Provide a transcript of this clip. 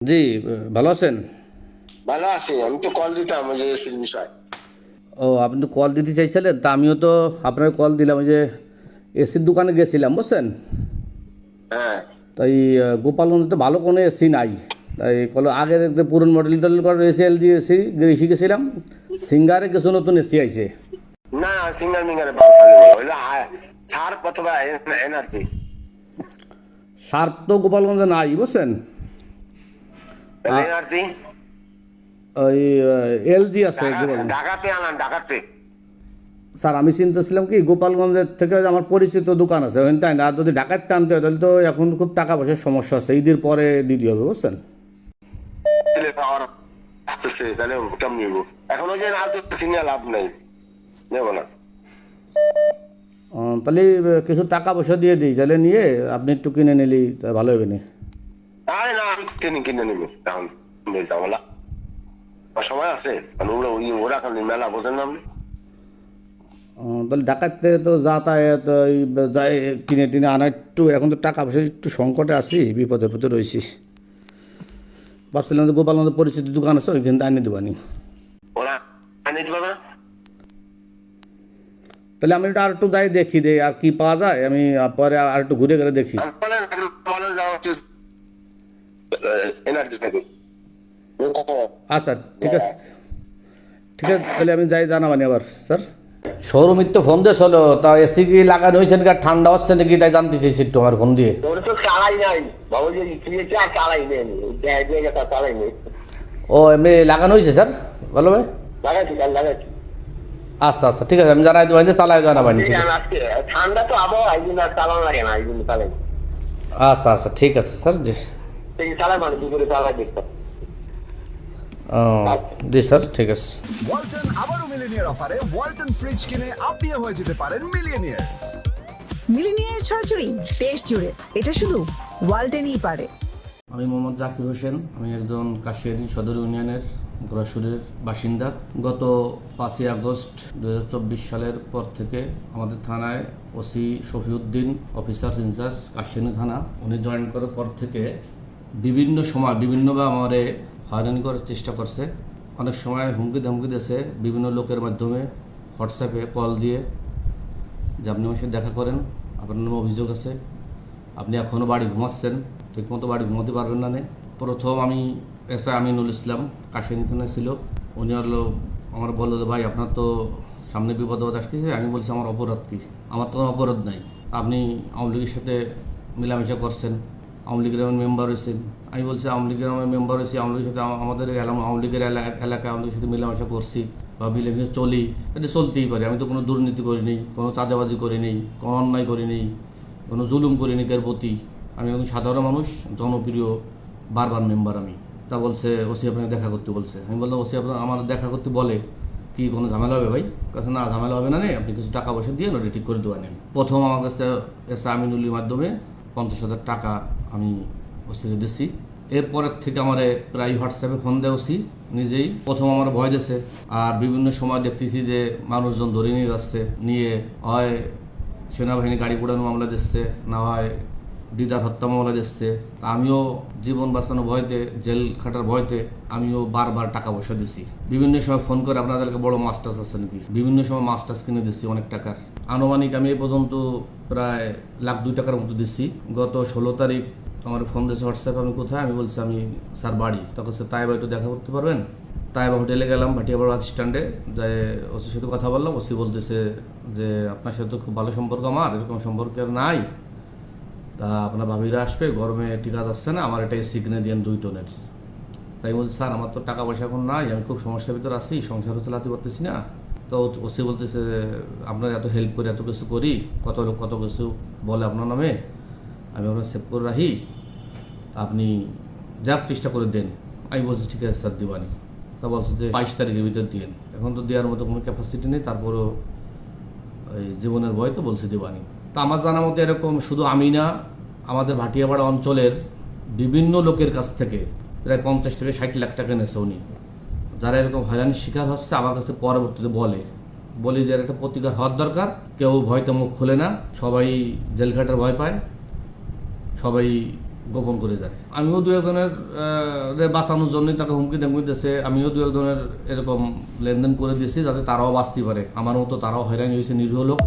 জি ভালো আছেন? ভালো আছি। আমি তো কল দিতাম যে বিষয়। ও আপনি তো কল দিতে চাইছিলেন তা আমিও তো আপনার কল দিলাম যে এসির দোকানে গেছিলাম বুঝছেন? হ্যাঁ। তাই গোপালগঞ্জে তো ভালো কোনো এসি নাই। তাই কল আগের পুরন মডেল টডেল করার এসি এলজি এসি এসি গেছিলাম। সিঙ্গারে কিছু নতুন এসি আইছে। না সিঙ্গার মিঙ্গারে ব্যবসা নেই। ওইটা সার অথবা এনার্জি। শার্প তো গোপালগঞ্জে নাই বুঝছেন? এনার্জি ওই এলজি আছে ঢাকাতে আনান ঢাকাতে। স্যার আমি চিন্তাছিলাম কি গোপালগঞ্জের থেকে আমার পরিচিত দোকান আছে ওখানে তাই না? আর যদি টানতে হয় তাহলে তো এখন খুব টাকা পয়সার সমস্যা আছে ঈদের পরে দিতে হবে বুঝছেন? দিলে পাওয়ার আসতেছে তাহলে এখন ওই যে না লাভ নেই। নেব না তাহলে কিছু টাকা পয়সা দিয়ে দিই তাহলে নিয়ে আপনি একটু কিনে নিলি ভালো হবে না। আরে না আমি কিনে কিনে নিব এখন ঝামেলা সময় আছে কারণ ওরা ওই ওরা কাল মেলা বোঝেন না আপনি তাহলে থেকে তো যাতায়াত যাই কিনে টিনে আনা একটু এখন তো টাকা পয়সা একটু সংকটে আছি বিপদের ভিতরে রয়েছি ভাবছিলাম যে গোপালগঞ্জের পরিচিত দোকান আছে ওইখান থেকে আনিয়ে দেবানি তাহলে আমি আর একটু যাই দেখি দে আর কি পাওয়া যায় আমি পরে আর একটু ঘুরে ঘুরে দেখি এনার্জি থেকে। আচ্ছা ঠিক আছে। ঠিক আছে তাহলে আমি যাই জানাবানি আবার স্যার। তো ফোন দিয়ে চলো তা এসি কি লাগানো হয়েছে নাকি? ঠান্ডা হচ্ছে নাকি? তাই জানতে চাইছি আমার ফোন দিয়ে। ও এমনি লাগানো হয়েছে স্যার? ভালো ভাই। আচ্ছা আচ্ছা ঠিক আছে আমি জানাই দেবো চালাই জানাবানি ঠিক ঠান্ডা তো আবহাওয়া আচ্ছা আচ্ছা ঠিক আছে স্যার জি মানে কি করে চালাই দেখতে। ও, জি স্যার ঠিক আছে। ওয়ালটন আবারও মিলিনিয়ার অফারে ওয়ালটন ফ্রিজ কিনে আপনিও হয়ে যেতে পারেন মিলিয়নিয়ার। মিলিনিয়ার ছড়াছড়ি দেশ জুড়ে এটা শুধু ওয়ালটেনই পারে। আমি মোহাম্মদ জাকির হোসেন আমি একজন কাশিয়ারি সদর ইউনিয়নের ঘোড়াশুরের বাসিন্দা। গত পাঁচই আগস্ট দুই হাজার চব্বিশ সালের পর থেকে আমাদের থানায় OC Shafiuddin officer in charge Kashiani থানা উনি জয়েন করার পর থেকে বিভিন্ন সময়, বিভিন্নভাবে আমারে হয়রানি করার চেষ্টা করছে। অনেক সময় হুমকি ধমকি দিয়েছে বিভিন্ন লোকের মাধ্যমে হোয়াটসঅ্যাপে কল দিয়ে যে আপনি আমার সাথে দেখা করেন, আপনার নামে অভিযোগ আছে, আপনি এখনও বাড়ি ঘুমাচ্ছেন, ঠিকমতো বাড়ি ঘুমাতে পারবেন না। প্রথম আমি এস আমিনুল ইসলাম কাশিয়ানি থানায় ছিল। উনি হলো আমার বলল যে, ভাই, আপনার তো সামনে বিপদ আপদ আসতেছে। আমি বলছি, আমার অপরাধ কি? আমার তো অপরাধ নাই। আপনি আওয়ামী লীগের সাথে মেলামেশা করছেন। আওয়ামী লীগের মেম্বার হয়েছেন আমি বলছি আওয়ামী লীগের আমার মেম্বার হয়েছি, আওয়ামী লীগের সাথে আমা- আমাদের এলাকা আওয়ামী লীগের এলা- এলাকায় আওয়ামী লীগের সাথে মেলামেশা করছি বা মিলেমিশে চলি। এটা চলতেই পারে। আমি তো কোনো দুর্নীতি করিনি, কোনো চাঁদাবাজি করিনি, কোনো অন্যায় করিনি, কোনো জুলুম করিনি কার প্রতি। আমি একজন সাধারণ মানুষ, জনপ্রিয়, বারবার মেম্বার আমি। তা বলছে ওসি আপনাকে দেখা করতে বলছে। আমি বললাম, ওসি আপনার আমার দেখা করতে বলে। কি, কোনো ঝামেলা হবে ভাই? কাছে না, ঝামেলা হবে না নে আপনি কিছু টাকা পয়সা দিয়ে ওটা ঠিক করে দেওয়া নেন। প্রথম আমার কাছে এস আমিনুলির মাধ্যমে পঞ্চাশ হাজার টাকা আমি অস্তিত্ব দিছি এরপরের থেকে আমার প্রায় হোয়াটসঅ্যাপে ফোন দেয় নিজেই। প্রথম আমার ভয় দিয়েছে। আর বিভিন্ন সময় দেখতেছি যে মানুষজন ধরে নিয়ে যাচ্ছে, নিয়ে হয় সেনাবাহিনী গাড়ি পোড়ানো মামলা দিচ্ছে, না হয় দিদার হত্যা মামলা দিচ্ছে আমিও জীবন বাঁচানো ভয়তে, জেল খাটার ভয়তে আমিও বারবার টাকা পয়সা দিছি বিভিন্ন সময় ফোন করে আপনাদেরকে বড় মাস্টার্স আছে নাকি? বিভিন্ন সময় মাস্টার্স কিনে দিচ্ছি অনেক টাকার। আনুমানিক আমি এই পর্যন্ত প্রায় লাখ দুই টাকার মতো দিচ্ছি গত ষোলো তারিখ আমার ফোন দিয়েছে, হোয়াটসঅ্যাপে আমি কোথায়? আমি বলছি, আমি স্যার বাড়ি। তখন সে তাই একটু দেখা করতে পারবেন? তাই বা হোটেলে গেলাম ভাটিয়াবাড় বাস স্ট্যান্ডে যে ওসির সাথে কথা বললাম। ওসি বলতেছে যে, আপনার সাথে তো খুব ভালো সম্পর্ক আমার, এরকম সম্পর্ক আর নাই। তা আপনার ভাবিরা আসবে, গরমে টিকা যাচ্ছে না, আমার এটাই এসি কিনে দিয়েন দুই টনের তাই বলছি, স্যার, আমার তো টাকা পয়সা এখন নাই, আমি খুব সমস্যার ভিতরে আছি সংসারও চালাতে পারতেছি না। তো ওসি বলতেছে, আপনার এত হেল্প করি এত কিছু করি, কত লোক কত কিছু বলে আপনার নামে, আমি আপনার সেভ করে রাখি আপনি যা চেষ্টা করে দেন। আমি বলছি, ঠিক আছে স্যার, দিবানি। তা বলছে যে, বাইশ তারিখের ভিতর দিন এখন তো দেওয়ার মতো কোনো ক্যাপাসিটি নেই, তারপরেও এই জীবনের ভয় তো বলছে দিবানি। তা আমার জানা মতো এরকম শুধু আমি না, আমাদের ভাটিয়াপাড়া অঞ্চলের বিভিন্ন লোকের কাছ থেকে প্রায় পঞ্চাশ থেকে ষাট লাখ টাকা নেছে উনি। যারা এরকম হয়রানির শিকার হচ্ছে, আমার কাছে পরবর্তীতে বলে। বলি যে একটা প্রতিকার হওয়ার দরকার, কেউ ভয়তে মুখ খোলে না, সবাই জেলঘাটের ভয় পায়, সবাই গোপন করে যায়। আমিও দু একজনের বাঁচানোর জন্যই তাকে হুমকি দামকি দিয়েছে, আমিও দু একজনের এরকম লেনদেন করে দিয়েছি, যাতে তারাও বাঁচতে পারে। আমার মতো তারাও হয়রানি হয়েছে, নিরীহ লোক।